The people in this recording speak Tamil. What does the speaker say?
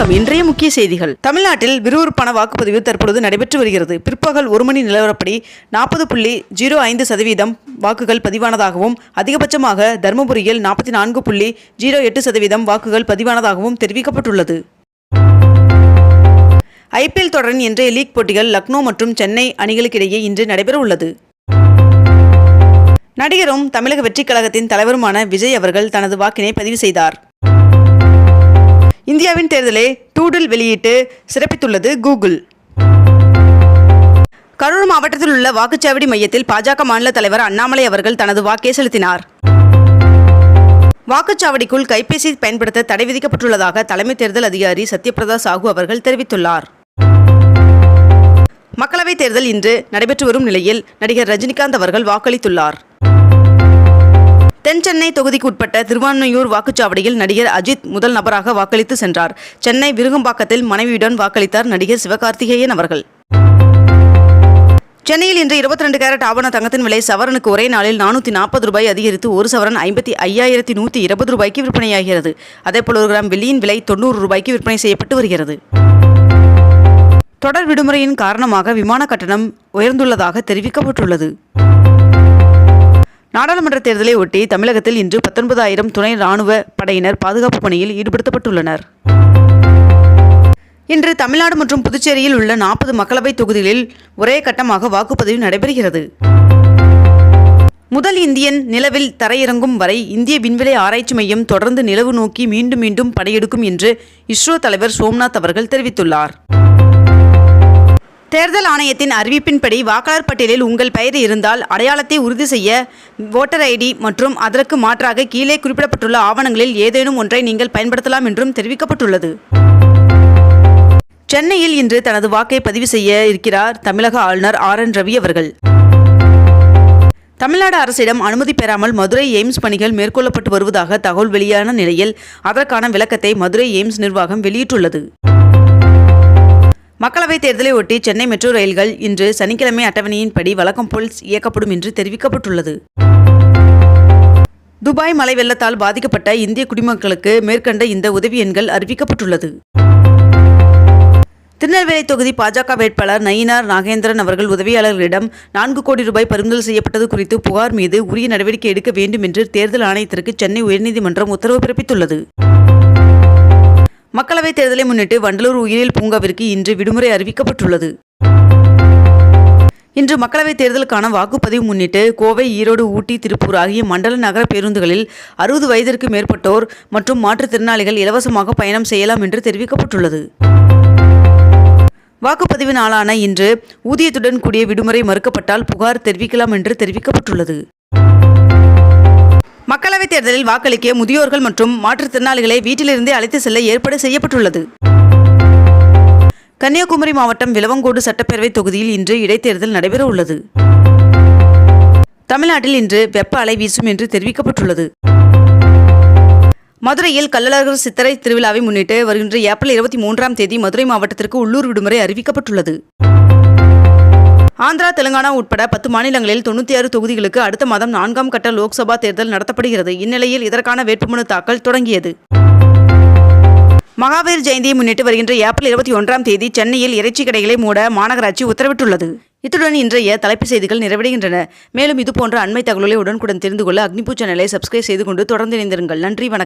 வணக்கம். இன்றைய முக்கிய செய்திகள். தமிழ்நாட்டில் விறுவிறுப்பான வாக்குப்பதிவு தற்பொழுது நடைபெற்று வருகிறது. பிற்பகல் ஒரு மணி நிலவரப்படி நாற்பது புள்ளி ஜீரோ ஐந்து சதவீதம் வாக்குகள் பதிவானதாகவும் அதிகபட்சமாக தருமபுரியில் நாற்பத்தி நான்கு புள்ளி ஜீரோ எட்டு சதவீதம் வாக்குகள் பதிவானதாகவும் தெரிவிக்கப்பட்டுள்ளது. ஐபிஎல் தொடரின் இன்றைய லீக் போட்டிகள் லக்னோ மற்றும் சென்னை அணிகளுக்கிடையே இன்று நடைபெறவுள்ளது. நடிகரும் தமிழக வெற்றிக் கழகத்தின் தலைவருமான விஜய் அவர்கள் தனது வாக்கினை பதிவு செய்தார். இந்தியாவின் தேர்தலை டூடில் வெளியிட்டு சிறப்பித்துள்ளது கூகுள். கரூர் மாவட்டத்தில் உள்ள வாக்குச்சாவடி மையத்தில் பாஜக மாநில தலைவர் அண்ணாமலை அவர்கள் தனது வாக்கை செலுத்தினார். வாக்குச்சாவடிக்குள் கைபேசி பயன்படுத்த தடை விதிக்கப்பட்டுள்ளதாக தலைமை தேர்தல் அதிகாரி சத்யபிரதா சாஹூ அவர்கள் தெரிவித்துள்ளார். மக்களவைத் தேர்தல் இன்று நடைபெற்று வரும் நிலையில் நடிகர் ரஜினிகாந்த் அவர்கள் வாக்களித்துள்ளார். தென் சென்னை தொகுதிக்கு உட்பட்ட திருவான்மையூர் வாக்குச்சாவடியில் நடிகர் அஜித் முதல் நபராக வாக்களித்து சென்றார். சென்னை விருகம்பாக்கத்தில் மனைவியுடன் வாக்களித்தார் நடிகர் சிவகார்த்திகேயன் அவர்கள். சென்னையில் இன்று இருபத்தி ரெண்டு கேரட் ஆபண தங்கத்தின் விலை சவரனுக்கு ஒரே நாளில் நானூற்றி நாற்பது ரூபாய் அதிகரித்து ஒரு சவரன் ஐம்பத்தி ஐயாயிரத்தி நூற்றி இருபது ரூபாய்க்கு விற்பனையாகிறது. அதேபோல் ஒரு கிராம் வெள்ளியின் விலை தொண்ணூறு ரூபாய்க்கு விற்பனை செய்யப்பட்டு வருகிறது. தொடர் விடுமுறையின் காரணமாக விமான கட்டணம் உயர்ந்துள்ளதாக தெரிவிக்கப்பட்டுள்ளது. நாடாளுமன்ற தேர்தலை ஒட்டி தமிழகத்தில் இன்று பத்தொன்பதாயிரம் துணை ராணுவ படையினர் பாதுகாப்பு பணியில் ஈடுபடுத்தப்பட்டுள்ளனர். இன்று தமிழ்நாடு மற்றும் புதுச்சேரியில் உள்ள நாற்பது மக்களவைத் தொகுதிகளில் ஒரே கட்டமாக வாக்குப்பதிவு நடைபெறுகிறது. முதல் இந்தியன் நிலவில் தரையிறங்கும் வரை இந்திய விண்வெளி ஆராய்ச்சி மையம் தொடர்ந்து நிலவு நோக்கி மீண்டும் மீண்டும் படையெடுக்கும் என்று இஸ்ரோ தலைவர் சோம்நாத் அவர்கள் தெரிவித்துள்ளார். தேர்தல் ஆணையத்தின் அறிவிப்பின்படி வாக்காளர் பட்டியலில் உங்கள் பெயர் இருந்தால் அடையாளத்தை உறுதி செய்ய ஓட்டர் ஐடி மற்றும் அதற்கு மாற்றாக கீழே குறிப்பிடப்பட்டுள்ள ஆவணங்களில் ஏதேனும் ஒன்றை நீங்கள் பயன்படுத்தலாம் என்றும் தெரிவிக்கப்பட்டுள்ளது. சென்னையில் இன்று தனது வாக்கை பதிவு செய்ய இருக்கிறார் தமிழக ஆளுநர் ஆர் என் ரவி அவர்கள். தமிழ்நாடு அரசிடம் அனுமதி பெறாமல் மதுரை எய்ம்ஸ் பணிகள் மேற்கொள்ளப்பட்டு வருவதாக தகவல் வெளியான நிலையில் அதற்கான விளக்கத்தை மதுரை எய்ம்ஸ் நிர்வாகம் வெளியிட்டுள்ளது. மக்களவைத் தேர்தலை ஒட்டி சென்னை மெட்ரோ ரயில்கள் இன்று சனிக்கிழமை அட்டவணையின்படி வழக்கம் போல் இயக்கப்படும் என்று தெரிவிக்கப்பட்டுள்ளது. துபாய் மழை வெள்ளத்தால் பாதிக்கப்பட்ட இந்திய குடிமக்களுக்கு மேற்கண்ட இந்த உதவி எண்கள் அறிவிக்கப்பட்டுள்ளது. திருநெல்வேலி தொகுதி பாஜக வேட்பாளர் நயினார் நாகேந்திரன் அவர்கள் உதவியாளர்களிடம் நான்கு கோடி ரூபாய் பறிமுதல் செய்யப்பட்டது குறித்து புகார் மீது உரிய நடவடிக்கை எடுக்க வேண்டும் என்று தேர்தல் ஆணையத்திற்கு சென்னை உயர்நீதிமன்றம் உத்தரவு பிறப்பித்துள்ளது. மக்களவைத் தேர்தலை முன்னிட்டு வண்டலூர் உயிரியல் பூங்காவிற்கு இன்று விடுமுறை அறிவிக்கப்பட்டுள்ளது. இன்று மக்களவைத் தேர்தலுக்கான வாக்குப்பதிவு முன்னிட்டு கோவை ஈரோடு ஊட்டி திருப்பூர் ஆகிய மண்டல நகர பேருந்துகளில் அறுபது வயதிற்கு மேற்பட்டோர் மற்றும் மாற்றுத்திறனாளிகள் இலவசமாக பயணம் செய்யலாம் என்று தெரிவிக்கப்பட்டுள்ளது. வாக்குப்பதிவு நாளான இன்று ஊதியத்துடன் கூடிய விடுமுறை மறுக்கப்பட்டால் புகார் தெரிவிக்கலாம் என்று தெரிவிக்கப்பட்டுள்ளது. மக்களவைத் தேர்தலில் வாக்களிக்க முதியோர்கள் மற்றும் மாற்றுத்திறனாளிகளை வீட்டிலிருந்தே அழைத்து செல்ல ஏற்பாடு செய்யப்பட்டுள்ளது. கன்னியாகுமரி மாவட்டம் விலவங்கோடு சட்டப்பேரவைத் தொகுதியில் இன்று இடைத்தேர்தல் நடைபெற உள்ளது தமிழ்நாட்டில் இன்று வெப்ப அலை வீசும் என்று தெரிவிக்கப்பட்டுள்ளது. மதுரையில் கள்ளழகர் சித்திரை திருவிழாவை முன்னிட்டு வருகின்ற ஏப்ரல் இருபத்தி மூன்றாம் தேதி மதுரை மாவட்டத்திற்கு உள்ளூர் விடுமுறை அறிவிக்கப்பட்டுள்ளது. ஆந்திரா தெலுங்கானா உட்பட பத்து மாநிலங்களில் தொண்ணூற்றி ஆறு தொகுதிகளுக்கு அடுத்த மாதம் நான்காம் கட்ட லோக்சபா தேர்தல் நடத்தப்படுகிறது. இந்நிலையில் இதற்கான வேட்புமனு தாக்கல் தொடங்கியது. மகாவீர் ஜெயந்தியை முன்னிட்டு வருகின்ற ஏப்ரல் இருபத்தி ஒன்றாம் தேதி சென்னையில் இறைச்சி கடைகளை மூட மாநகராட்சி உத்தரவிட்டுள்ளது. இத்துடன் இன்றைய தலைப்புச் செய்திகள் நிறைவடைகின்றன. மேலும் இதுபோன்ற அண்மை தகவல்களை உடனுக்குடன் தெரிந்து கொள்ள அக்னிபூ சேனலை சப்ஸ்கிரைப் செய்து கொண்டு தொடர்ந்து இணைந்திருங்கள். நன்றி வணக்கம்.